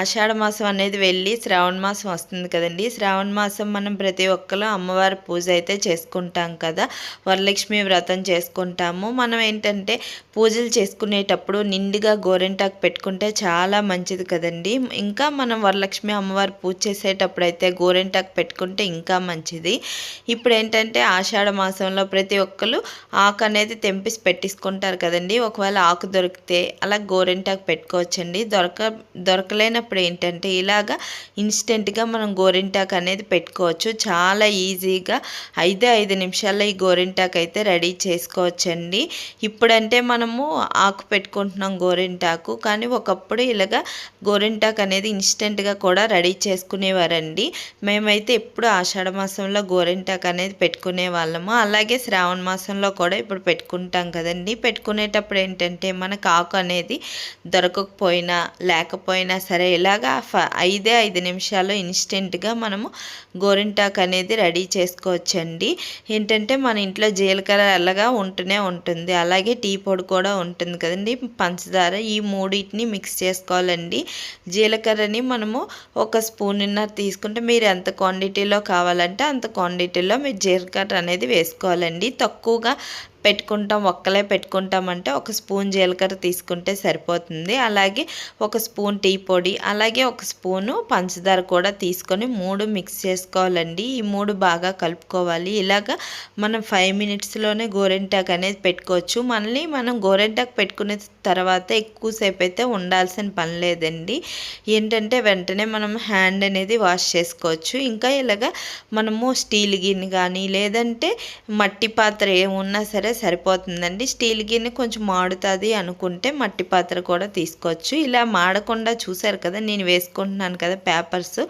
ఆషాఢ మాసం అనేది వెళ్ళి శ్రావణ మాసం వస్తుంది కదండి. శ్రావణ మాసం మనం ప్రతి ఒక్కరు అమ్మవారి పూజ అయితే చేసుకుంటాం కదా. వరలక్ష్మి వ్రతం చేసుకుంటాము. మనం ఏంటంటే పూజలు చేసుకునేటప్పుడు నిండుగా గోరెంటాకు పెట్టుకుంటే చాలా మంచిది కదండి. ఇంకా మనం వరలక్ష్మి అమ్మవారి పూజ చేసేటప్పుడు అయితే గోరెంటాకు పెట్టుకుంటే ఇంకా మంచిది. ఇప్పుడు ఏంటంటే ఆషాఢ మాసంలో ప్రతి ఒక్కరు ఆకు అనేది తెంపిసి పెట్టించుకుంటారు కదండి. ఒకవేళ ఆకు దొరికితే అలా గోరెంటాకు పెట్టుకోవచ్చండి. దొరక దొరకలేని లేనప్పుడు ఏంటంటే ఇలాగా ఇన్స్టెంట్గా మనం గోరింటాకు అనేది పెట్టుకోవచ్చు. చాలా ఈజీగా ఐదే ఐదు నిమిషాల్లో ఈ గోరింటాకు అయితే రెడీ చేసుకోవచ్చండి. ఇప్పుడంటే మనము ఆకు పెట్టుకుంటున్నాం గోరింటాకు కానీ ఒకప్పుడు ఇలాగా గోరింటాకు అనేది ఇన్స్టెంట్గా కూడా రెడీ చేసుకునేవారండి. మేమైతే ఎప్పుడు ఆషాఢ మాసంలో గోరింటాకు అనేది పెట్టుకునే వాళ్ళము అలాగే శ్రావణ మాసంలో కూడా ఇప్పుడు పెట్టుకుంటాం కదండి. పెట్టుకునేటప్పుడు ఏంటంటే మనకు ఆకు అనేది దొరకకపోయినా లేకపోయినా సరే ఇలాగా ఐదే ఐదు నిమిషాల్లో ఇన్స్టెంట్గా మనము గోరింటాక్ అనేది రెడీ చేసుకోవచ్చండి. ఏంటంటే మన ఇంట్లో జీలకర్ర అలాగా ఉంటూనే ఉంటుంది. అలాగే టీ పొడి కూడా ఉంటుంది కదండి. పంచదార ఈ మూడింటిని మిక్స్ చేసుకోవాలండి. జీలకర్రని మనము ఒక స్పూన్నర తీసుకుంటే మీరు ఎంత క్వాంటిటీలో కావాలంటే అంత క్వాంటిటీలో మీరు జీలకర్ర అనేది వేసుకోవాలండి. తక్కువగా పెట్టుకుంటాం ఒక్కలే పెట్టుకుంటామంటే ఒక స్పూన్ జీలకర్ర తీసుకుంటే సరిపోతుంది. అలాగే ఒక స్పూన్ టీ పొడి అలాగే ఒక స్పూను పంచదార కూడా తీసుకొని మూడు మిక్స్ చేసుకోవాలండి. ఈ మూడు బాగా కలుపుకోవాలి. ఇలాగ మనం ఫైవ్ మినిట్స్లోనే గోరెంటాక్ అనేది పెట్టుకోవచ్చు. మళ్ళీ మనం గోరెంటాక్ పెట్టుకునే తర్వాత ఎక్కువసేపు అయితే ఉండాల్సిన పని లేదండి. ఏంటంటే వెంటనే మనం హ్యాండ్ అనేది వాష్ చేసుకోవచ్చు. ఇంకా ఇలాగ మనము స్టీల్ గిన్నె కానీ లేదంటే మట్టి పాత్ర ఏమున్నా సరే సరిపోతుందండి. స్టీల్ గిన్నె కొంచెం మాడుతుంది అనుకుంటే మట్టి పాత్ర కూడా తీసుకోవచ్చు. ఇలా మాడకుండా చూసారు కదా నేను వేసుకుంటున్నాను కదా పేపర్స్.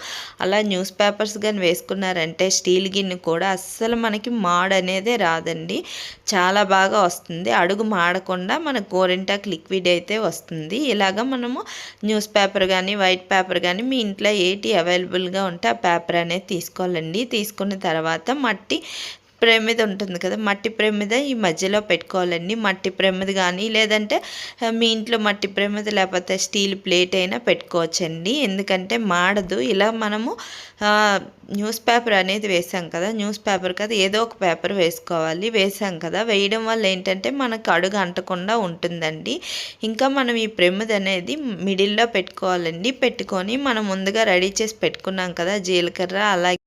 అలా న్యూస్ పేపర్స్ కానీ వేసుకున్నారంటే స్టీల్ గిన్నె కూడా అస్సలు మనకి మాడ అనేది రాదండి. చాలా బాగా వస్తుంది. అడుగు మాడకుండా మన గోరింటాక్ లిక్విడ్ అయితే వస్తుంది. ఇలాగ మనము న్యూస్ పేపర్ కానీ వైట్ పేపర్ కానీ మీ ఇంట్లో ఏటి అవైలబుల్గా ఉంటే ఆ పేపర్ అనేది తీసుకోవాలండి. తీసుకున్న తర్వాత మట్టి ప్రమిద ఉంటుంది కదా మట్టి ప్రమిద ఈ మధ్యలో పెట్టుకోవాలండి. మట్టి ప్రమిద కానీ లేదంటే మీ ఇంట్లో మట్టి ప్రమిద లేకపోతే స్టీల్ ప్లేట్ అయినా పెట్టుకోవచ్చండి. ఎందుకంటే మాడదు. ఇలా మనము న్యూస్ పేపర్ అనేది వేసాం కదా న్యూస్ పేపర్ కదా ఏదో ఒక పేపర్ వేసుకోవాలి వేసాం కదా. వేయడం వల్ల ఏంటంటే మనకు అడుగు అంటకుండా ఉంటుందండి. ఇంకా మనం ఈ ప్రమిద అనేది మిడిల్లో పెట్టుకోవాలండి. పెట్టుకొని మనం ముందుగా రెడీ చేసి పెట్టుకున్నాం కదా జీలకర్ర అలాగే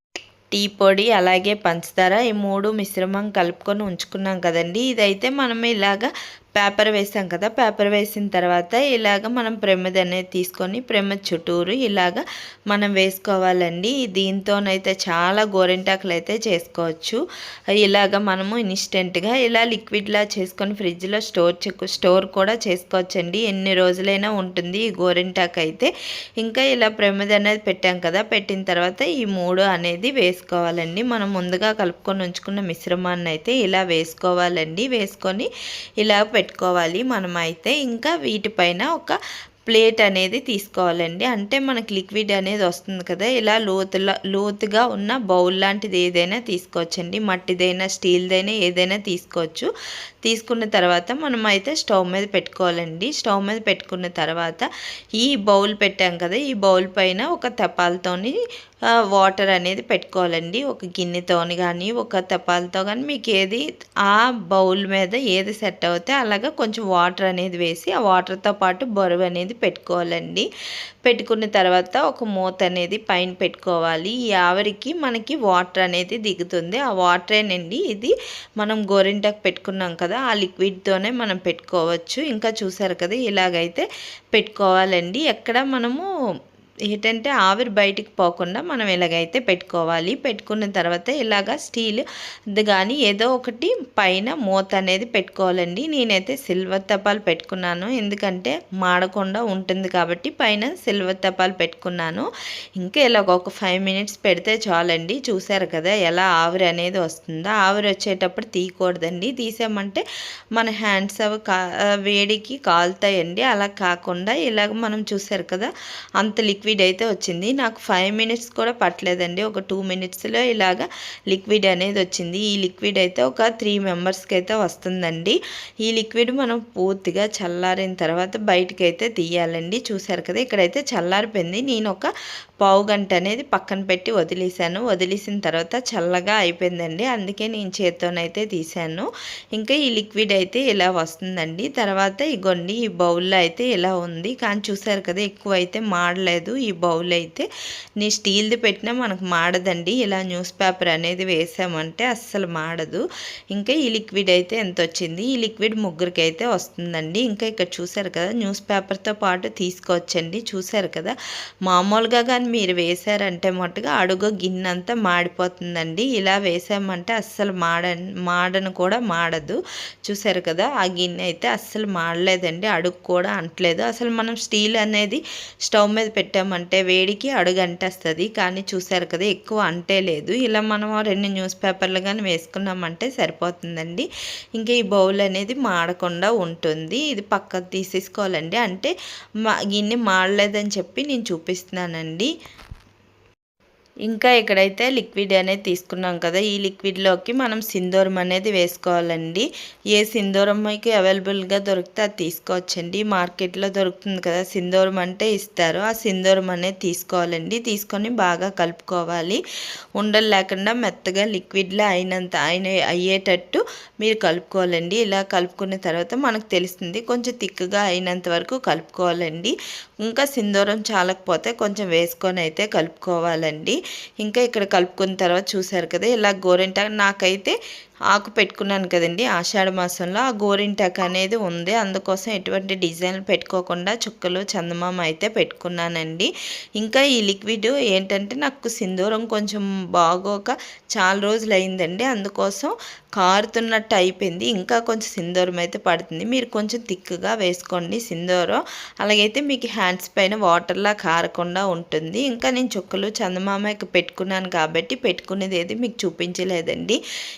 టీ పొడి అలాగే పంచదార ఈ మూడు మిశ్రమం కలుపుకొని ఉంచుకున్నాం కదండి. ఇదైతే మనం ఇలాగా పేపర్ వేసాం కదా పేపర్ వేసిన తర్వాత ఇలాగ మనం ప్రమిద అనేది తీసుకొని ప్రమిద చుట్టూరు ఇలాగ మనం వేసుకోవాలండి. దీంతోనైతే చాలా గోరింటాకులు అయితే చేసుకోవచ్చు. ఇలాగ మనము ఇన్స్టెంట్గా ఇలా లిక్విడ్లా చేసుకొని ఫ్రిడ్జ్లో స్టోర్ స్టోర్ కూడా చేసుకోవచ్చండి. ఎన్ని రోజులైనా ఉంటుంది ఈ గోరింటాకు అయితే. ఇంకా ఇలా ప్రమిద అనేది పెట్టాం కదా పెట్టిన తర్వాత ఈ మూడు అనేది వేసుకోవాలండి. మనం ముందుగా కలుపుకొని ఉంచుకున్న మిశ్రమాన్ని అయితే ఇలా వేసుకోవాలండి. వేసుకొని ఇలా పెట్టుకోవాలి. మనమైతే ఇంకా వీటిపైన ఒక ప్లేట్ అనేది తీసుకోవాలండి. అంటే మనకి లిక్విడ్ అనేది వస్తుంది కదా ఇలా లోతులా లోతుగా ఉన్న బౌల్ లాంటిది ఏదైనా తీసుకోవచ్చండి. మట్టిదైనా స్టీల్దైనా ఏదైనా తీసుకోవచ్చు. తీసుకున్న తర్వాత మనం అయితే స్టవ్ మీద పెట్టుకోవాలండి. స్టవ్ మీద పెట్టుకున్న తర్వాత ఈ బౌల్ పెట్టాం కదా ఈ బౌల్ పైన ఒక తపాలతోని వాటర్ అనేది పెట్టుకోవాలండి. ఒక గిన్నెతోని కానీ ఒక తపాలతో కానీ మీకు ఏది ఆ బౌల్ మీద ఏది సెట్ అవుతే అలాగా కొంచెం వాటర్ అనేది వేసి ఆ వాటర్తో పాటు బరువు అనేది పెట్టుకోవాలండి. పెట్టుకున్న తర్వాత ఒక మూత అనేది పైన పెట్టుకోవాలి. ఈ ఆవిరికి మనకి వాటర్ అనేది దిగుతుంది. ఆ వాటరేనండి ఇది మనం గోరింటాకు పెట్టుకున్నాం కదా ఆ లిక్విడ్తోనే మనం పెట్టుకోవచ్చు. ఇంకా చూసారు కదా ఇలాగైతే పెట్టుకోవాలండి. ఎక్కడ మనము ఏంటంటే ఆవిరి బయటికి పోకుండా మనం ఇలాగైతే పెట్టుకోవాలి పెట్టుకున్న తర్వాత ఇలాగ స్టీల్ కానీ ఏదో ఒకటి పైన మూత అనేది పెట్టుకోవాలండి. నేనైతే సిల్వర్ తపాలు పెట్టుకున్నాను. ఎందుకంటే మాడకుండా ఉంటుంది కాబట్టి పైన సిల్వర్ తపాలు పెట్టుకున్నాను. ఇంకా ఇలాగ ఒక ఫైవ్ మినిట్స్ పెడితే చాలండి. చూసారు కదా ఎలా ఆవిరి అనేది వస్తుందో. ఆవిరి వచ్చేటప్పుడు తీయకూడదండి. తీసామంటే మన హ్యాండ్స్ అవి కా వేడికి కాలుతాయండి. అలా కాకుండా ఇలాగ మనం చూసారు కదా అంత లిక్విడ్ లిక్విడ్ అయితే వచ్చింది. నాకు ఫైవ్ మినిట్స్ కూడా పట్టలేదండి. ఒక టూ మినిట్స్లో ఇలాగా లిక్విడ్ అనేది వచ్చింది. ఈ లిక్విడ్ అయితే ఒక త్రీ మెంబర్స్కి అయితే వస్తుందండి. ఈ లిక్విడ్ మనం పూర్తిగా చల్లారిన తర్వాత బయటకి అయితే తీయాలండి. చూసారు కదా ఇక్కడైతే చల్లారిపోయింది. నేను ఒక పావు గంట అనేది పక్కన పెట్టి వదిలేసాను వదిలేసిన తర్వాత చల్లగా అయిపోయిందండి. అందుకే నేను చేత్తోనైతే తీశాను. ఇంకా ఈ లిక్విడ్ అయితే ఇలా వస్తుందండి. తర్వాత ఇగోండి ఈ బౌల్లో అయితే ఇలా ఉంది. కానీ చూసారు కదా ఎక్కువ అయితే మాడలేదు. ఈ బౌల్ అయితే. నీ స్టీల్ది పెట్టినా మనకు మాడదండి. ఇలా న్యూస్ పేపర్ అనేది వేసామంటే అస్సలు మాడదు. ఇంకా ఈ లిక్విడ్ అయితే ఎంత వచ్చింది ఈ లిక్విడ్ ముగ్గురికి అయితే వస్తుందండి. ఇంకా ఇక్కడ చూసారు కదా న్యూస్ పేపర్తో పాటు తీసుకోవచ్చండి చూసారు కదా మామూలుగా కానీ మీరు వేసారంటే మటుగా అడుగు గిన్నెంతా మాడిపోతుందండి. ఇలా వేసామంటే అస్సలు మాడ మాడను కూడా మాడదు. చూసారు కదా ఆ గిన్నె అయితే అస్సలు మాడలేదండి. అడుగు కూడా అంటలేదు. అసలు మనం స్టీల్ అనేది స్టవ్ మీద పెట్టాము అంటే వేడికి అడుగు అంటేస్తుంది కానీ చూసారు కదా ఎక్కువ అంటే లేదు. ఇలా మనం రెండు న్యూస్ పేపర్లు కానీ వేసుకున్నామంటే సరిపోతుందండి. ఇంకా ఈ బౌల్ అనేది మాడకుండా ఉంటుంది. ఇది పక్కకు తీసేసుకోవాలండి. అంటే మా గిన్నె మాడలేదని చెప్పి నేను చూపిస్తున్నానండి. ఇంకా ఇక్కడైతే లిక్విడ్ అనేది తీసుకున్నాం కదా ఈ లిక్విడ్లోకి మనం సింధూరం అనేది వేసుకోవాలండి. ఏ సింధూరం మీకు అవైలబుల్గా దొరికితే అది తీసుకోవచ్చండి. మార్కెట్లో దొరుకుతుంది కదా సింధూరం అంటే ఇస్తారు. ఆ సింధూరం అనేది తీసుకోవాలండి. తీసుకొని బాగా కలుపుకోవాలి. ఉండలు లేకుండా మెత్తగా లిక్విడ్లో అయినంత అయిన అయ్యేటట్టు మీరు కలుపుకోవాలండి. ఇలా కలుపుకున్న తర్వాత మనకు తెలుస్తుంది కొంచెం తిక్కుగా అయినంత వరకు కలుపుకోవాలండి. ఇంకా సింధూరం చాలకపోతే కొంచెం వేసుకొని అయితే కలుపుకోవాలండి. ఇంకా ఇక్కడ కలుపుకున్న తర్వాత చూసారు కదా ఇలా గోరింటాకు. నాకైతే ఆకు పెట్టుకున్నాను కదండి. ఆషాఢ మాసంలో ఆ గోరింటాకు అనేది ఉంది. అందుకోసం ఎటువంటి డిజైన్లు పెట్టుకోకుండా చుక్కలు చందమామ అయితే పెట్టుకున్నానండి. ఇంకా ఈ లిక్విడ్ ఏంటంటే నాకు సింధూరం కొంచెం బాగోక చాలా రోజులు అయిందండి అందుకోసం కారుతున్నట్టు అయిపోయింది. ఇంకా కొంచెం సింధూరం అయితే పడుతుంది. మీరు కొంచెం థిక్గా వేసుకోండి సింధూరం. అలాగైతే మీకు హ్యాండ్స్ పైన వాటర్లా కారకుండా ఉంటుంది. ఇంకా నేను చుక్కలు చందమామకి పెట్టుకున్నాను కాబట్టి పెట్టుకునేది ఏది మీకు చూపించలేదండి.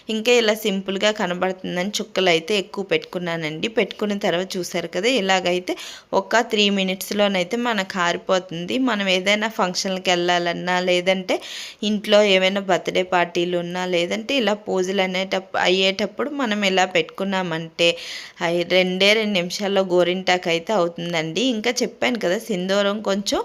ఇంకా ఇలా చాలా సింపుల్గా కనబడుతుందని చుక్కలు అయితే ఎక్కువ పెట్టుకున్నానండి. పెట్టుకున్న తర్వాత చూసారు కదా ఇలాగైతే ఒక త్రీ మినిట్స్లోనైతే మనకు ఆరిపోతుంది. మనం ఏదైనా ఫంక్షన్కి వెళ్ళాలన్నా లేదంటే ఇంట్లో ఏమైనా బర్త్డే పార్టీలు ఉన్నా లేదంటే ఇలా పూజలు అనేటప్పుడు అయ్యేటప్పుడు మనం ఇలా పెట్టుకున్నామంటే రెండే రెండు నిమిషాల్లో గోరింటాకు అయితే అవుతుందండి. ఇంకా చెప్పాను కదా సింధూరం కొంచెం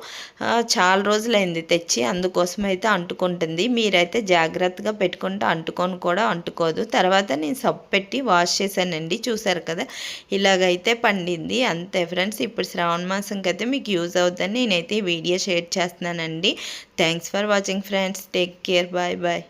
చాలా రోజులైంది తెచ్చి అందుకోసం అయితే అంటుకుంటుంది. మీరైతే జాగ్రత్తగా పెట్టుకుంటే అంటుకొని కూడా అంటుకోదు. తర్వాత నేను సబ్బు పెట్టి వాష్ చేశానండి. చూసారు కదా? ఇలాగైతే పండింది. అంతే ఫ్రెండ్స్ ఇప్పుడు శ్రావణ మాసంకి అయితే మీకు యూజ్ అవుతుందని నేనైతే వీడియో షేర్ చేస్తున్నానండి. Thanks for watching friends. Take care. Bye bye.